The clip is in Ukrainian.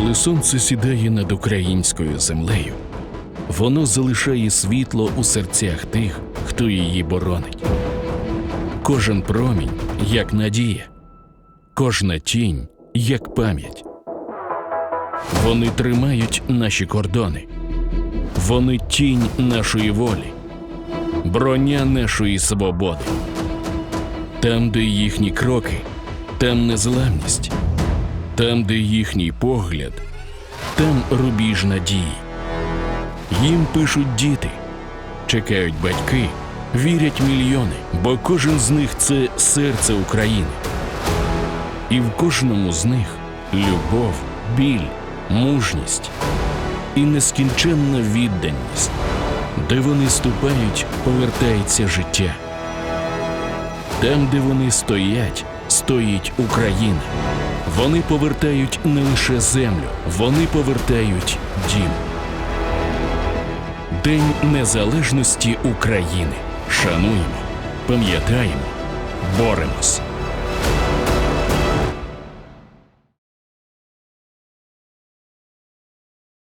Коли сонце сідає над українською землею, воно залишає світло у серцях тих, хто її боронить. Кожен промінь як надія, кожна тінь як пам'ять. Вони тримають наші кордони, вони тінь нашої волі, броня нашої свободи. Там, де їхні кроки, там незламність, там, де їхній погляд, там рубіж надії. Їм пишуть діти, чекають батьки, вірять мільйони, бо кожен з них це серце України. І в кожному з них любов, біль, мужність і нескінченна відданість. Де вони ступають, повертається життя. Там, де вони стоять, стоїть Україна. Вони повертають не лише землю, вони повертають дім. День Незалежності України. Шануємо, пам'ятаємо, боремось.